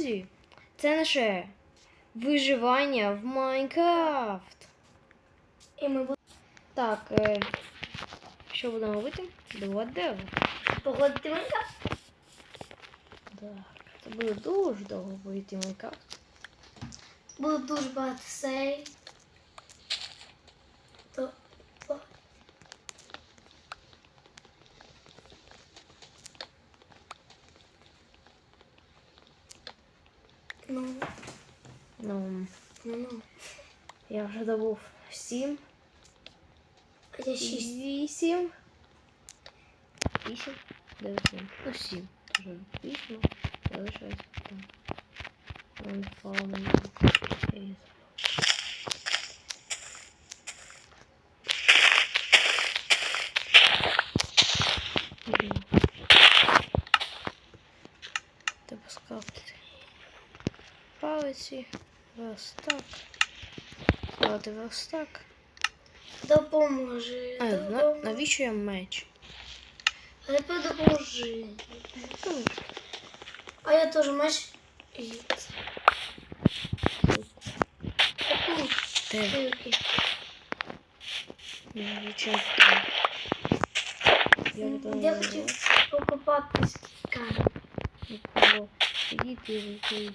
друзі, це наше виживання в Майнкрафт. І ми будемо Так, е, що будемо робити? Два дерево. погодити Майнкрафт? Так, це буде дуже довго вийти Майнкрафт. Буде дуже багато серій. Ну, Ну, ну, ну. я вже добув сім. А я шість. Вісім. Вісім. Дев'ять. сім. Ну, сім. Вже вісім. Залишається там. Вон фауна. Я Палиці. Верстак. Ставити верстак. Допоможи. А, на, допоможи. навіщо я меч? А тепер допоможи. Ну, А я теж меч. І це. Де? Ну, там? Я Я видала хотів покопатись камінь. нікого. Ідіть рукавички.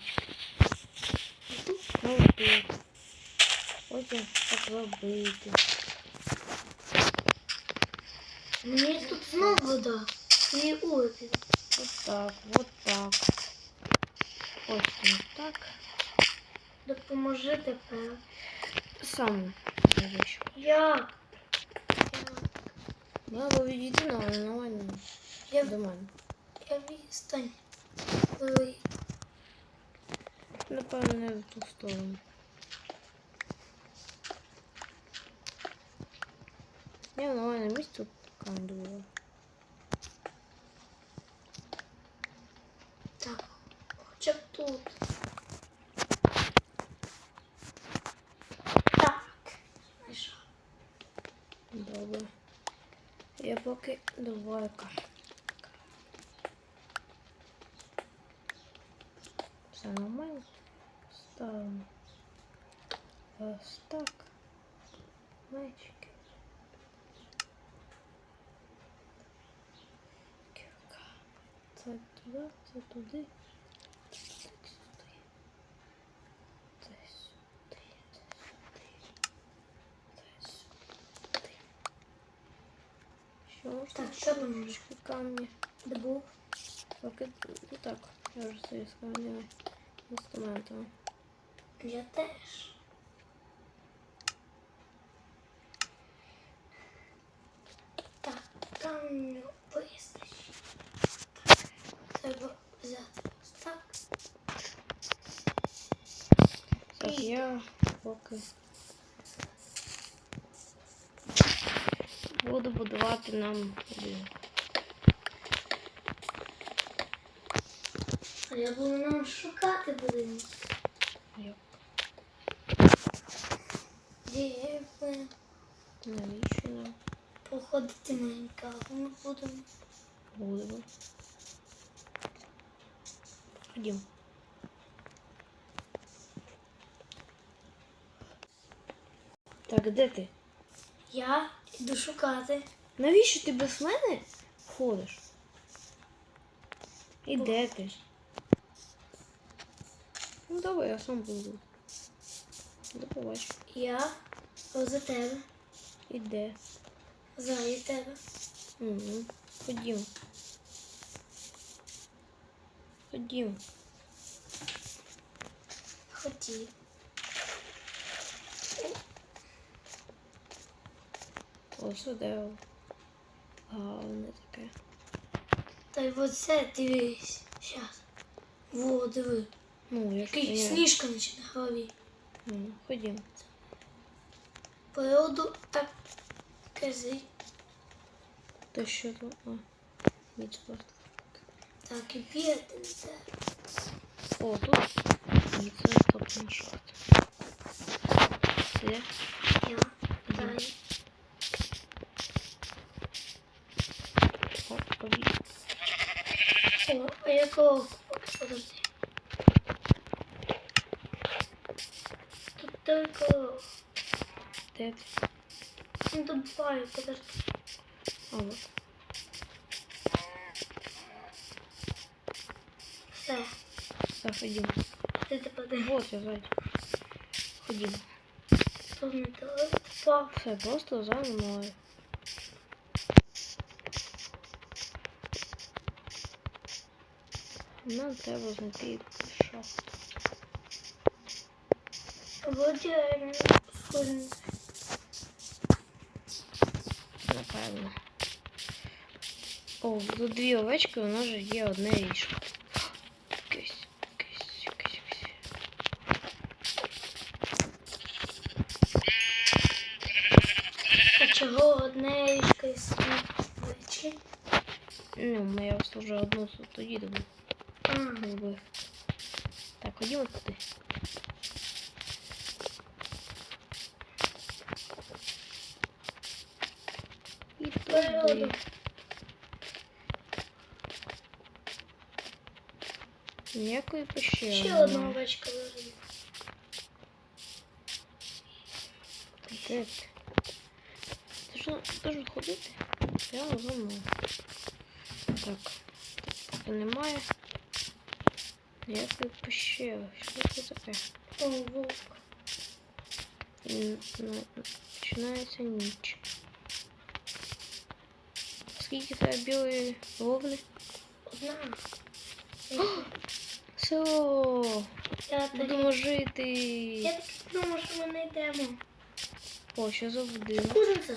Потім так робити. Мені тут знов вода. І опір. Вот так, вот так. Потім так. Допоможи тепер. Сам навіщо? Як? Треба відійти на нормально Я, до мене. я відстань. Напевно, не в ту сторону. Нормально місце тут камінь було. Так. Хоча б тут. Так. Знайшов. Добре. Я поки давай-ка. Все нормально. Ставимо. Ось так. Мечики. Кірка. Це туди, це туди. Це сюди. Це сюди. Це сюди. Це сюди. Що ж Так, що думаєш? Трошки камні. Добув. Поки ну так, я вже собі з камнями інструментами. Я теж. Так, камню вистачить. Так, треба взяти ось так. Так, я поки буду будувати нам. А я буду нам шукати будинок. Де ви Навіщо нам походити Майнкрафт ми будемо. будемо? Ходім. Так, де ти? Я йду шукати. Навіщо ти без мене ходиш? І де ти? Ну добре, я сам буду. До побачення. Я за тебе, І де? ззаді тебе. Угу. Ходім. Ходім. Хотів. Дерево. Гарне таке. Та й оце дивись. Щас. Во, диви. Ну, я Який ж сніжка наче на голові. Ну, ходім. Природу так кажи. То що тут? А, спорту. Так і треба. О, тут. Ні, це топничок. Це. Я далі. Якого? Якого? Подожди. Тут только... Дед. Ну тут два, подожди. А вот. Все. Все, ходим. Ты ты подай. Вот я сзади. Ходим. Что мне делать? Все, просто займаю. Нам треба знайти шахту. Володяємо. Напевно. О, тут дві овечки, у нас же є одне ріжко. Якесь, якесь. А чого одне річка із свічі? Ну, я ось вже одну тоді добув. А, Так, ходімо туди. І туди. Ніякої пещери. ще одна овечка лежить. Де ти? Ж должен ходити прямо за мною. Так. Тут немає. Ніякої пещери. Що це таке? О, вовк. Н- на- Починається ніч. Скільки тебе білої вовни? Одна. Село! Я так, Будемо жити. я так думаю, що ми не йдемо. О, що за будинок? Кузниця.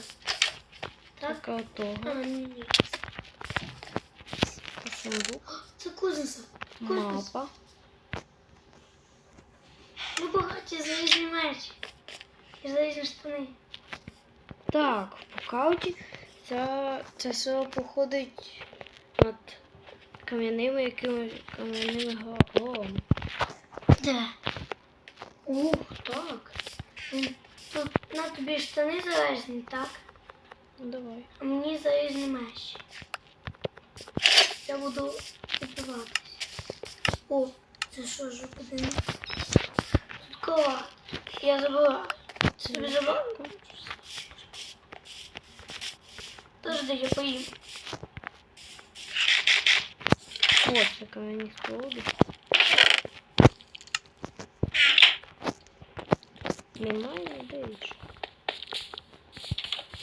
Так? Така А, того. ні. Та сундук. Це кузниця. Мапа. Ми багаті залізні мечі. І залізні штани. Так, в Покауті це, це село походить над кам'яними якимись кам'яними го- горами. Де? Ух, так. Тут на тобі штани залежні, так? Ну давай. А мені залізні мечі. Я буду відбиватись. О, це що ж будинок? Тут кова. Я забула. Це тобі забула? Подожди, я поїм. О, це кам'яні споруди. Немає більше.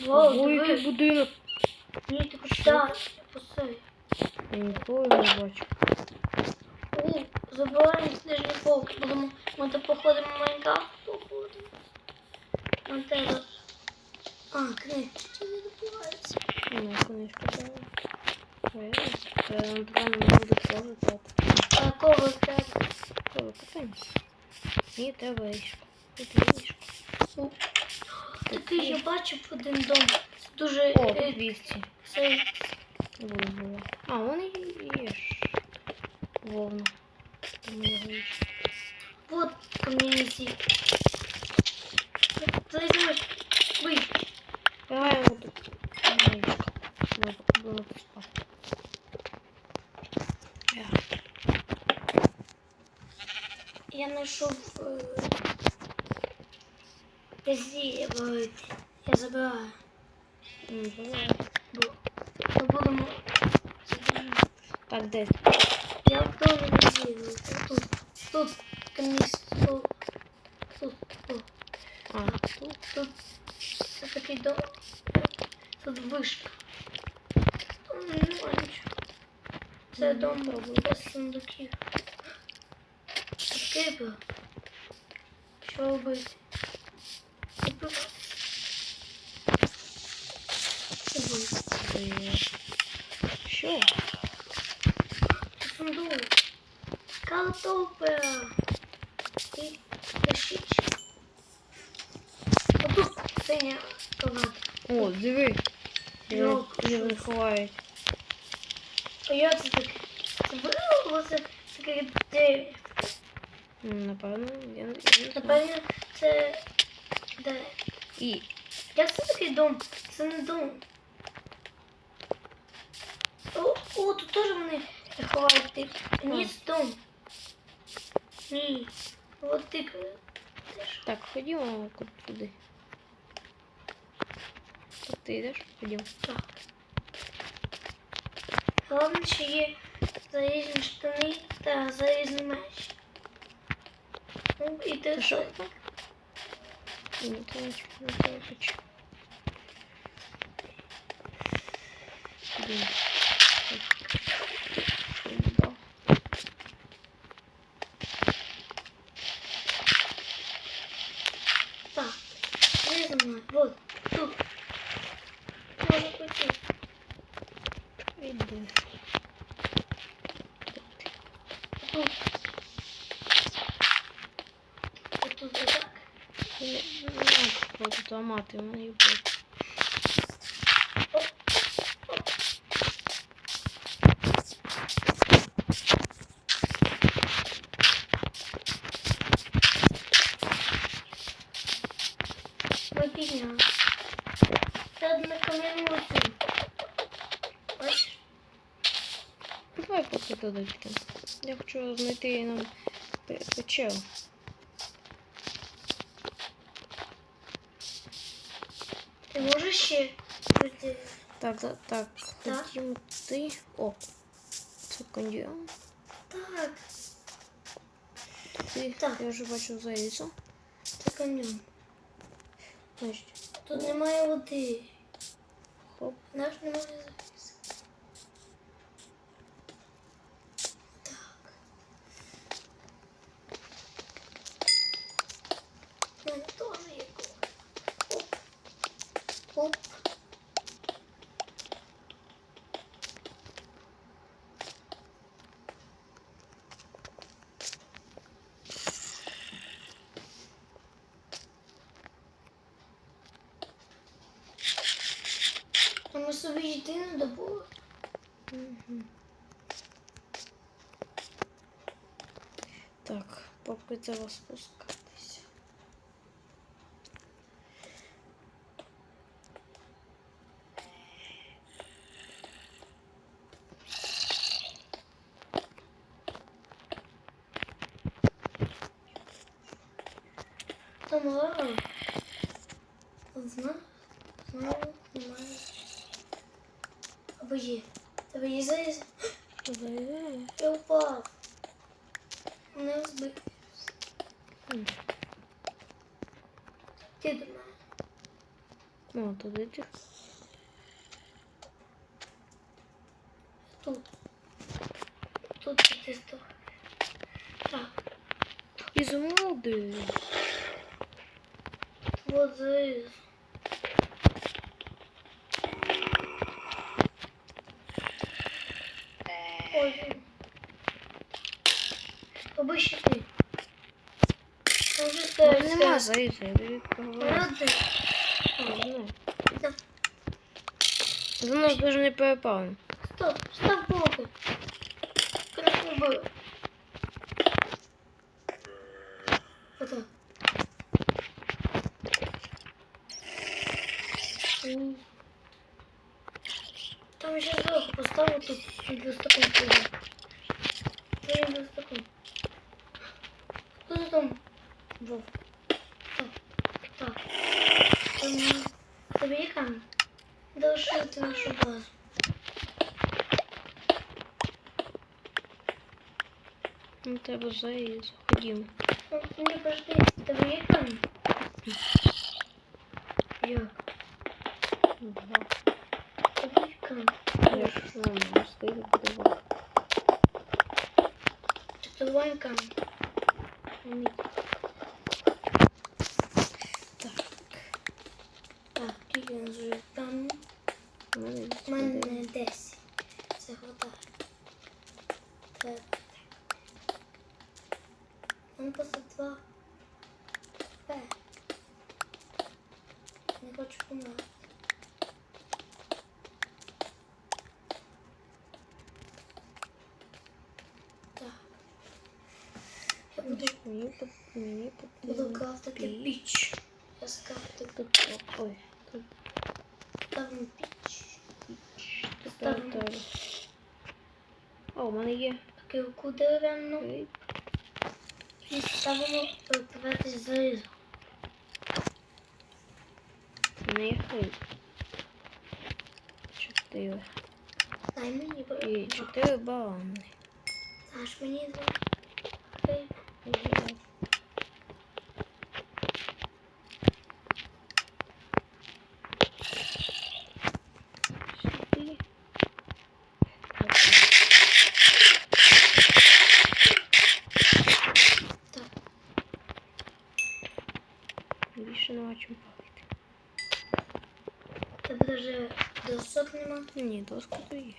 Вау, Ой, який диви. будинок. Ні, ти почитай. Я посилю. Я ніколи не бачу. Забираємо сніжний полк. Будемо, ми то походимо в Майнкрафт, походимо. На тебе. А, книжки не добуваються. Ну, книжка дала. Реально? Напевно не буде теж так. А кого треба? Коли купаємося. Мені треба річку. Тут річка. Такий я бачив один дом. Дуже О, е, вівці. це Було. А, вони є ж. Вовна. Там є річка. вот камінці. Зайдеш. Бий. Давай вот тут. Річка. Було було поспав. Я. Я знайшов Казі варити. Я забираю. М, давай. Бо ми будемо. Так, де? Я вдома не з'їду. Тут, тут камінці. Тут, тут, тут. А, тут. Тут це такий дом. Тут вишка. Тут немає нічого. Це Ну, дом добре. без сундуків. Такий би. Що робити? Що? Сундук. Картопля. І ящички. Отут синя томат. О, диви. Це? ховають. А як це таке? Це де? М, Напевно, я, не знаю. Напевно, це де? І Як це такий дом? Це не дом. О, о тут теж вони ховають. Ні, це дом. Ні. От теж. Так, ходімо туди. Так, ти йдеш? Ходімо. Так. Головне, що є залізні штани та залізний меч. Ну, і ти що? Ні, то не хочу. Ходімо. Так. За. Вот. Тут. Може пойти. Іди. Тут. Тут так. Не, не можу їбать. Оп. Оп. Ми підняли. Це на кам'яну оцю. Давай поки туди. Я хочу знайти нам пе- печеру. Ти можеш ще пройти? Так, так, так. Так. Ходімо ти. О. Секунду. Так, Ти. Так. Я вже бачу залізо. це каньйон. Значить, Тут немає води. хоп. Наш немає завіс. Так. У мене теж є коло. Оп. Оп. А ми собі єдину добули. Угу. Так, поки треба спускатися. Я упав. Не збив. Ти до мене. Ну, туди ти. Тут. Тут ти. Так. Змоди. Вот заліз. А, знаю. Да. За нас даже не перепали. Стоп, став блоки. Краще було. Отак. М. Там ще зверху поставив тут двостаком туди. Твоїм двостаком. Хто ти там? Вов. Так. Так. Там тобі є камінь? Долишити нашу базу. Ну, треба залізо. Ходімо. Ну, Ні, подожди, тебе є камінь? Як? Два. Тебе є камінь? Я ж ну, не встиг будувати. Чи це твій камінь? Ні. Так. Так, скільки у нас вже там? У мене У мене 10. Це хватає. Так. У мене просто два. П. Не хочу помагати. Так. Я буду, Мені мені потрібно піч. Я скрафтив Тут, ой, тут ставимо піч. піч. Ставимо. О, у мене є. Килку дерев'яну. І ставимо перекриватись знизу. Не хай. Чотири. Дай мені І чотири банани. Даш мені два. Три. Взяв. Сюди. Так. Більше нема чим палити. Тебе даже досок нема. Ні, доску то є.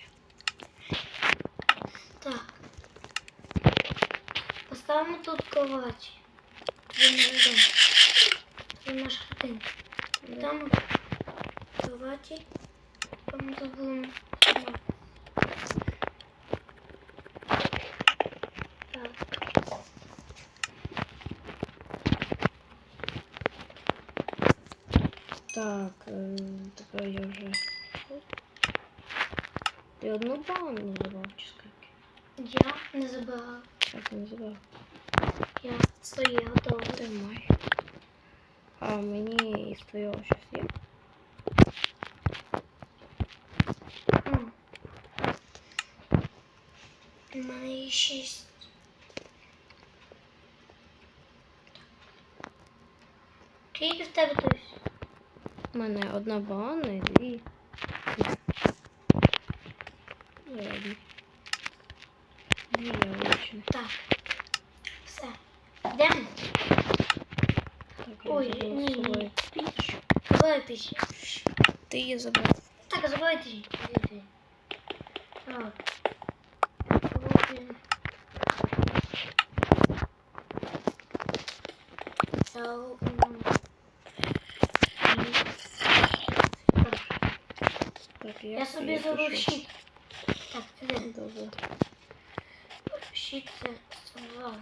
Так. Поставимо тут не. Це наш хатин. Там кроваті. Там тут спати. Так. Е, тепер я вже. Ти одну банану не забрав, чи скільки? Я не забирала. Так, не забрав. Я своє готова. Тримай. А мені із твоєго щось є? У мене є шість. Скільки в тебе тут? У мене одна банана і дві. Ладно. Дві я вилучила. Так. Все. Йдемо. Так, я Ой, забрав ні, з собою ні. піч. Забирай піч. Ти її забрав. Так, забирай ти. Іди. Так. Потім. Я, м, так. Так, Я собі я забрав пишу. щит. Так, піде. Добре. Щит це забрав.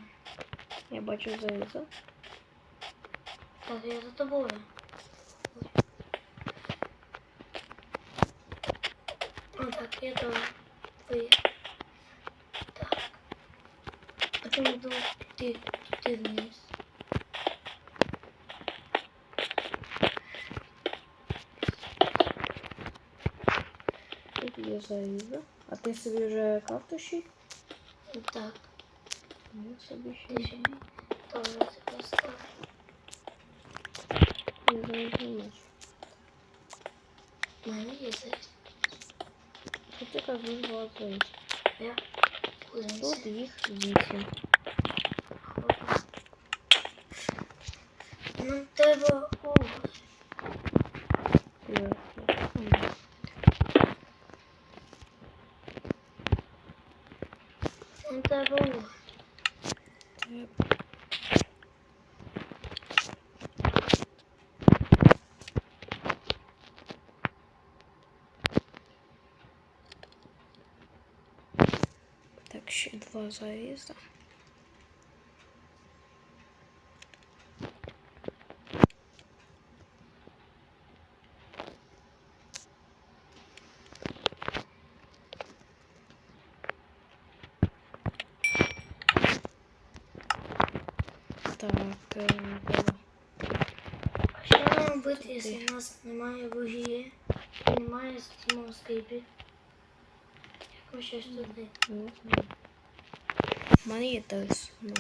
Я бачу залізо. Так, я за тобою. О, так, я тоже. Ви. Так. Потім йду ти, ти вниз. Тут є залізо. А ти собі вже картуші? Так, Я собі ще ти собі теж це постав. не залізо. У мене є зараз. Тут вы. Я Тут їх вісім. Нам треба уголь. Я- Нам треба уголь. Треба. Так, ще два заріза. Так, е, давай. А що нам робити, якщо в нас немає вугілля, і немає стімового скрипі? Як ми щось туди? Не знаю. У мене є тес. Ну,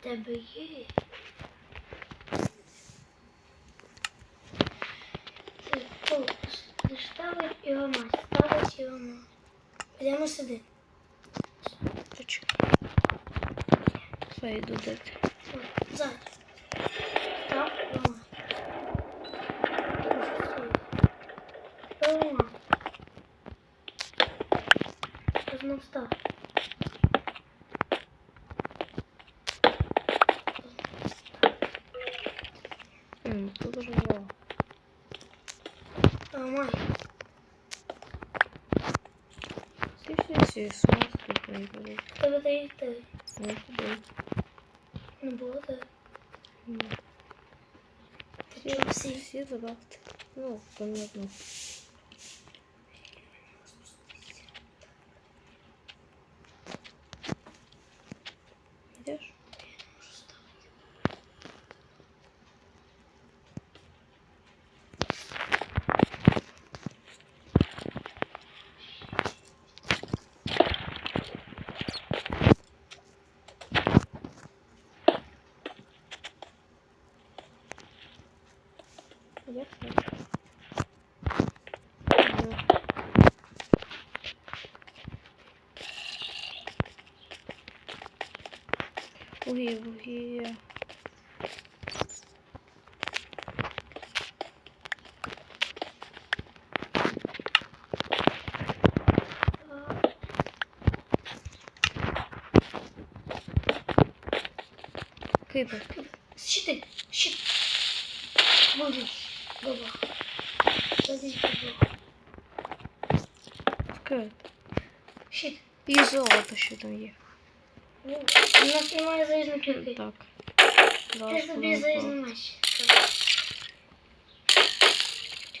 тебе є? Ставить його мать, ставить його мать. Йдемо сюди. почекай. Своє йду дати. Ззаді. Став його мать. Його мать. Знов став. М, Тут уже два. Його мать. Ти всі ці смазки поїхали. В тебе та ти. Не туди. Не було так. Ні. Ти чого Всі, всі? всі забавки. Ну, понятно. Як це? Ну. Вугілля, вугілля. Кипер. Щити, щит. Буде. Баба. Щит. І золото, що там є. Ну, У нас немає залізної кірки. Так. Ти собі воно залізний меч.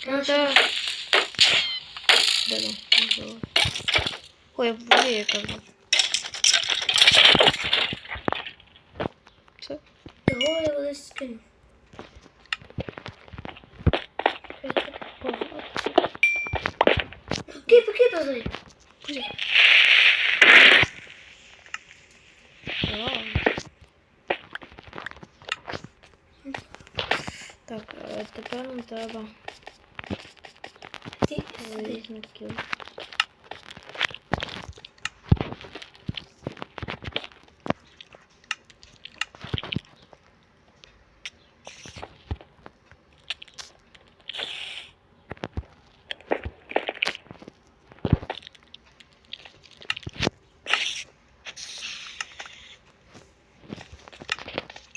Ну, да. Де там? Золото. Ой, я кажу. Це? Його я. Кипи, кипи, зай. Вау. Так, е, тепер нам треба Ти сиди. різників.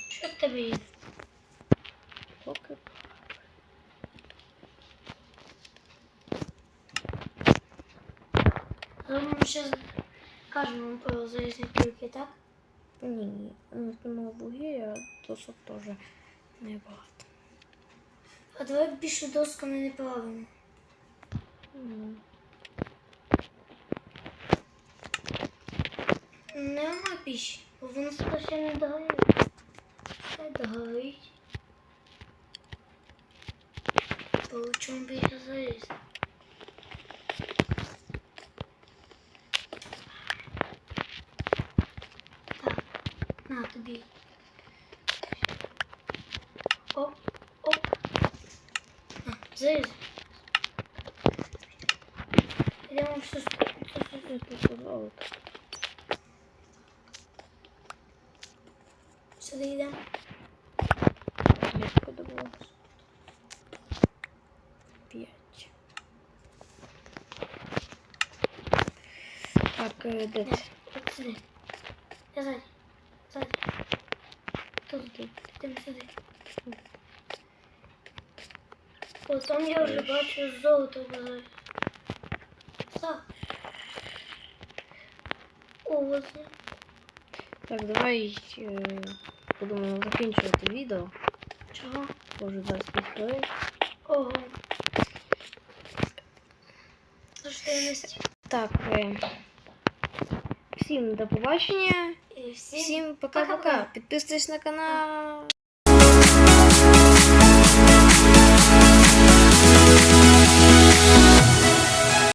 Що в тебе є? Поки. Але ми ще кажемо про залізні кірки, так? Ні, ні. Ну, знімав вугілля, досок теж небагато. А давай більше досками не плавимо. Нема пищі, бо воно ще не догорить. Все догорить. Получимо більше заліз. Так, на тобі. Оп, оп. На, заліз. Йдемо в сусід. Я тут золото. Сюди йдемо. Я подобалось. П'ять. Так, е, де це? от. Я ззаді. Ззаді. Тут. Тут. Йдемо сюди. О, там я вже бачу золото. Так. О, ось. Так, давай е, будемо закінчувати відео. Чого? Може 25 хвилин. Ого. Тож ти не стій. Так, е, всім до побачення. І всім Всім пока-пока. Підписуйтесь на канал.